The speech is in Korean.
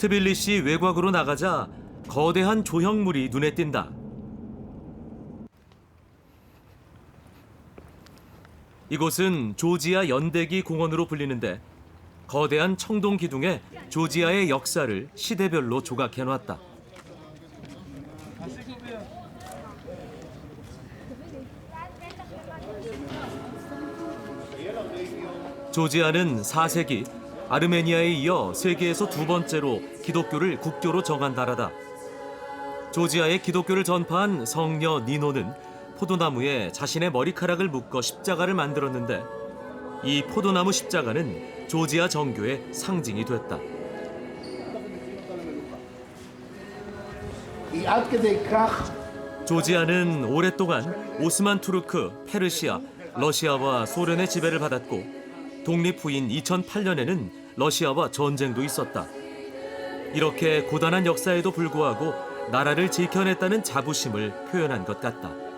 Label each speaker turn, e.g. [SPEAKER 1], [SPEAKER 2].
[SPEAKER 1] 트빌리시 외곽으로 나가자 거대한 조형물이 눈에 띈다. 이곳은 조지아 연대기 공원으로 불리는데 거대한 청동 기둥에 조지아의 역사를 시대별로 조각해 놨다. 조지아는 4세기 아르메니아에 이어 세계에서 두 번째로 기독교를 국교로 정한 나라다. 조지아에 기독교를 전파한 성녀 니노는 포도나무에 자신의 머리카락을 묶어 십자가를 만들었는데 이 포도나무 십자가는 조지아 정교의 상징이 됐다. 조지아는 오랫동안 오스만 투르크, 페르시아, 러시아와 소련의 지배를 받았고 독립 후인 2008년에는 러시아와 전쟁도 있었다. 이렇게 고단한 역사에도 불구하고 나라를 지켜냈다는 자부심을 표현한 것 같다.